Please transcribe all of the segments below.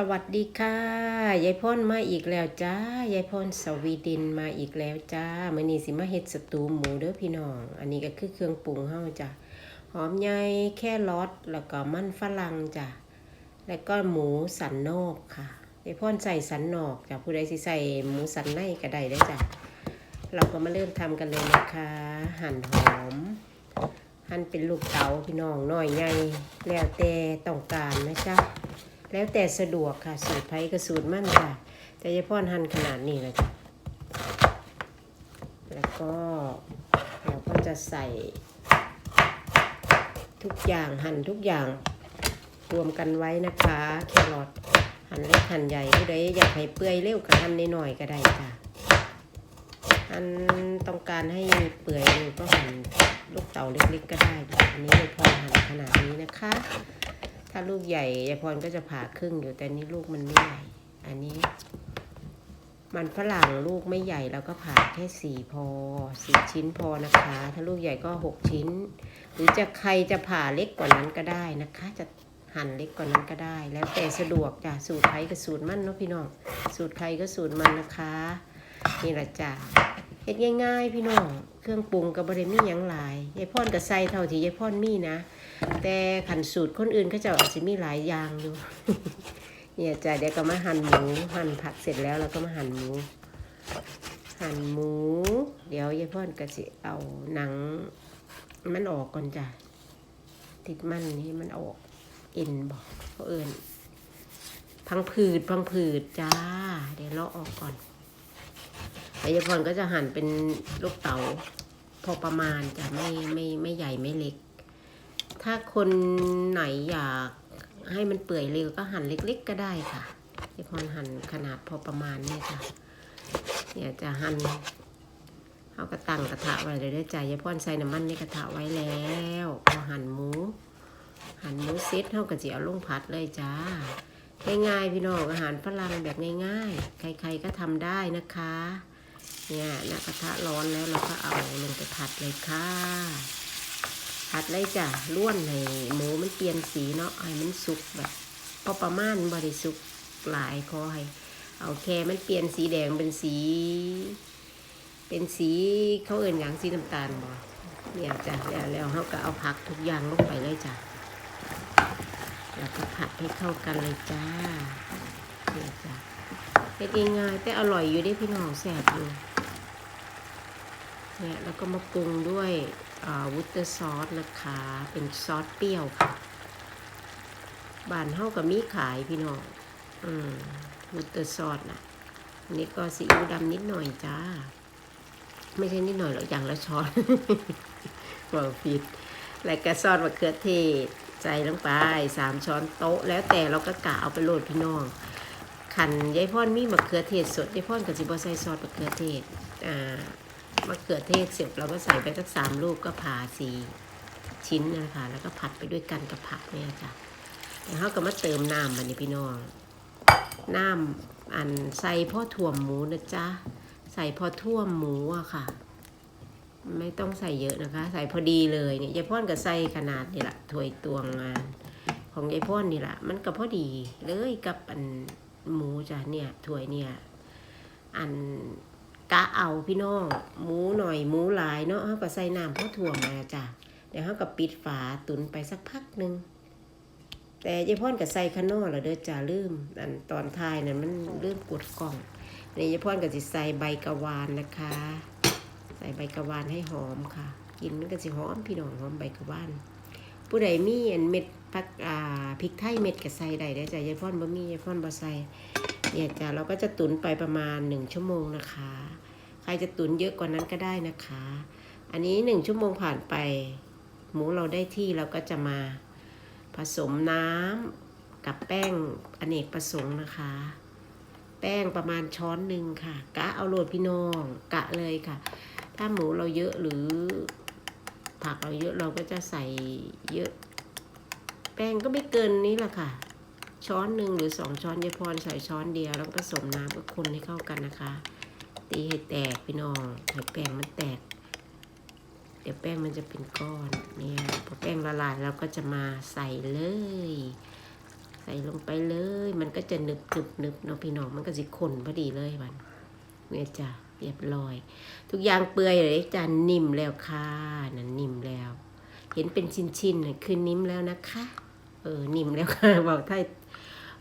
สวัสดีค่ะยายพ่นมาอีกแล้วจ้ายายพ่นสวีดินมาอีกแล้วจ้ามื่อนี้สิมาเฮ็ดสตูหมูเด้อพี่น้อง อันนี้ก็คือเครื่องปรุงเฮาจ้ะหอมใหญ่แค่รสแล้วก็มันฝรั่งจ้ะแล้วก็หมูสันนอกค่ะยายพ่นใส่สันนอกจ้ะผู้ใดสิใส่หมูสันในก็ได้ได้จ้ะเราก็มาเริ่มทำกันเลยนะคะ หั่นหอม หั่นเป็นลูกเต๋าพี่น้องน้อยใหญ่แล้วแต่ต้องการนะจ๊ะ แล้วแต่สะดวกค่ะ สูตรไผ่กับสูตรมั่นค่ะ แต่ยายพ่อนหั่นขนาดนี้เลยจ้ะแล้วก็เราก็จะใส่ ทุกอย่างหั่นทุกอย่างรวมกันไว้นะคะ แครอทหั่นเล็กหั่นใหญ่ผู้ใดอยากให้เปื่อยเร็วก็หั่นน้อยๆก็ได้จ้ะหั่นต้องการให้เปื่อยเร็วก็หั่นลูกเต๋าเล็กๆก็ได้ อันนี้ยายพรหั่นขนาดนี้นะคะ ถ้าลูกใหญ่ยายพรก็จะผ่าครึ่งอยู่แต่นี่ลูกมันไม่ใหญ่ อันนี้ มันฝรั่งลูกไม่ใหญ่เราก็ผ่าแค่สี่พอสี่ชิ้นพอนะคะ ถ้าลูกใหญ่ก็หกชิ้น หรือจะใครจะผ่าเล็กกว่านั้นก็ได้นะคะ จะหั่นเล็กกว่านั้นก็ได้ แล้วแต่สะดวกจ้ะสูตรใครกับสูตรมันเนาะพี่น้องสูตรใครก็สูตรมันนะคะ นี่แหละจ้ะเฮ็ดง่าย ๆ พี่น้อง เครื่องปรุงกับบริมีหยังหลายยายพ่อนกับใส่เท่าที่ยายพ่อนมีนะ แต่ขันสูตรคนอื่นเขาจะอาจจะมีหลายอย่างอยู่ เนี่ยจ้ะเดี๋ยวก็มาหั่นหมูหั่นผักเสร็จแล้วเราก็มาหั่นหมู หั่นหมู เดี๋ยวยายพ่อนก็สิเอาหนัง มันออกก่อนจ้ะติดมันนี่มันออกเอ็นบอกเขาเอินพังผืดพังผืดจ้า เดี๋ยวเราะออกก่อน แล้วยายพ่อนก็จะหั่นเป็นลูกเต๋าพอประมาณจะไม่ไม่ไม่ใหญ่ไม่เล็ก ถ้าคนไหนอยากให้มันเปื่อยเร็วก็หั่นเล็ก ๆ ก็ได้ค่ะยายพรหั่นขนาดพอประมาณนี่ค่ะ เนี่ยจะหั่นเอากระตังกระทะไว้เลยได้ใจยายพรใส่น้ำมันในกระทะไว้แล้วพอหั่นหมู หั่นหมูเซ็ตเท่ากับจีเอาลงผัดเลยจ้าง่ายๆพี่น้องอาหารฝรั่งแบบง่ายๆ ใครๆก็ทำได้นะคะ เนี่ยนะกระทะร้อนแล้วเราก็เอาลงไปผัดเลยค่ะ ผัดเลยจ้ะล้วนให้หมูมันเปลี่ยนสีเนาะให้มันสุกแบบพอประมาณบริสุกหลายขอให้เอาแค่มันเปลี่ยนสีแดงเป็นสี เป็นสีเขาเอื่นอย่างสีน้ำตาลบ่เนี่ยจ้ะแล้วแล้วเขาก็เอาผักทุกอย่างลงไปเลยจ้ะแล้วก็ผัดให้เข้ากันเลยจ้าเนี่ยจ้ะเฮ็ดง่ายๆแต่อร่อยอยู่เด้พี่น้องแซ่บอยู่ เนี่ยแล้วก็มาปรุงด้วยวุตเตอร์ซอสนะคะ เป็นซอสเปรี้ยวค่ะบานเฮากับมีขายพี่น้องอืมวุตเตอร์ซอสนะอันนี้ก็ซีอิ๊วดำนิดหน่อยจ้า ไม่ใช่นิดหน่อยหรอกอย่างละช้อนบอกผิดแล้วก็ซอสมะเขือเทศใส่ลงไปสามช้อนโต๊ะ แล้วแต่เราก็กะเอาไปโรดพี่น้องขันยายพ่อนมีมะเขือเทศสดยายพ่อนกับจิบอใส่ซอสมะเขือเทศอ่า มะเขือเทศเสร็จเราก็ใส่ไปสักสามลูกก็ผ่าสี่ชิ้นนะคะ แล้วก็ผัดไปด้วยกันกับผักเนี่ยจ้ะเดี๋ยวเขาก็มาเติมน้ำมันนี่พี่น้องน้ำอันใส่พ่อถั่วหมูนะจ๊ะใส่พอท่วมหมูอะค่ะ ไม่ต้องใส่เยอะนะคะ ใส่พอดีเลยเนี่ยยายพ่อนก็ใส่ขนาดนี่แหละถ้วยตวงงาน ของยายพ่อนนี่แหละมันก็พอดีเลยกับอันหมูจ้ะเนี่ยถ้วยเนี่ยอัน กะเอาพี่น้องหมูหน่อยหมูหลายเนาะเขาก็ใส่น้ำพ่อถั่วมาจ้ะเดี๋ยวเขาก็ปิดฝาตุนไปสักพักหนึ่งแต่ยายพ่อนก็ใส่ขนอแล้วเด้อจ้าลืมอันตอนทายนั้นมันลืมกดกล่องนี่ยายพ่อนก็จะใส่ใบกระวานนะคะ ใส่ใบกระวานให้หอมค่ะ กินมันก็จะหอมพี่น้องหอมใบกระวาน ผู้ใดมีอันเม็ดผักอ่าพริกไทยเม็ดก็ใส่ได้ได้จ้ะยายพ่อนบ่มียายพ่อนบ่ใส่เนี่ยจ้ะเราก็จะตุนไปประมาณหนึ่งชั่วโมงนะคะ ใครจะตุนเยอะกว่านั้นก็ได้นะคะ อันนี้หนึ่งชั่วโมงผ่านไป หมูเราได้ที่เราก็จะมาผสมน้ำกับแป้งอเนกประสงค์นะคะ แป้งประมาณช้อนหนึ่งค่ะ กะเอาโรดพี่น้อง กะเลยค่ะ ถ้าหมูเราเยอะหรือ ผักเราเยอะเราก็จะใส่เยอะ แป้งก็ไม่เกินนี้แหละค่ะ ช้อนหนึ่งหรือสองช้อนยายพรใส่ช้อนเดียวแล้วก็ผสมน้ำกับคนให้เข้ากันนะคะ ตีให้แตกพี่น้องให้แป้งมันแตก เดี๋ยวแป้งมันจะเป็นก้อนเนี่ยพอแป้งละลายเราก็จะมาใส่เลย ใส่ลงไปเลย มันก็จะหนึบหนึบหนึบเนาะพี่น้องมันก็สิข้นพอดีเลยมันเนี่ยจ้ะ เรียบร้อย ทุกอย่างเปื่อยเลยจ้ะนิ่มแล้วค่ะนั่นนิ่มแล้ว เห็นเป็นชิ้นๆคือนิ่มแล้วนะคะ เออนิ่มแล้วค่ะบอกไทย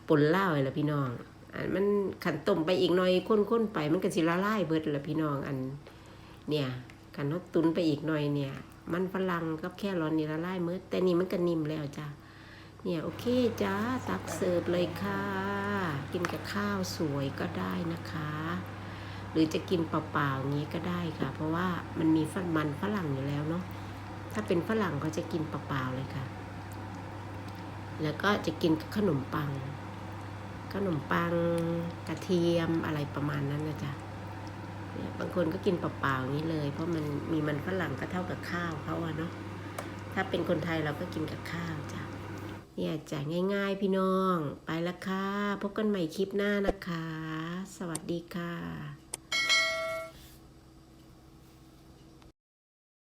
ปนเล่าเลยละพี่น้อง อันมันขันต้มไปอีกหน่อยข้นๆไป มันก็สิละลายเบิดละพี่น้องอัน เนี่ยขันเขาตุนไปอีกหน่อยเนี่ย มันฝรั่งกับแค่ร้อนนี่ละลายเมืดแต่นี่มันก็นิ่มแล้วจ้ะเนี่ยโอเคจ้าตักเสิร์ฟเลยค่ะ กินกับข้าวสวยก็ได้นะคะ หรือจะกินเปล่าๆอย่างนี้ก็ได้ค่ะ เพราะว่ามันมีฟันมันฝรั่งอยู่แล้วเนาะถ้าเป็นฝรั่งเขาจะกินเปล่าๆเลยค่ะ แล้วก็จะกินกับขนมปัง ขนมปังกระเทียมอะไรประมาณนั้นนะจ๊ะบางคนก็กินเปล่าๆอย่างนี้เลย เพราะมันมีมันฝรั่งก็เท่ากับข้าวเขาอะเนาะถ้าเป็นคนไทยเราก็กินกับข้าวจ้ะเนี่ยจ้ะง่าย ๆ พี่น้อง ไปละค่ะ พบกันใหม่คลิปหน้านะคะ สวัสดีค่ะ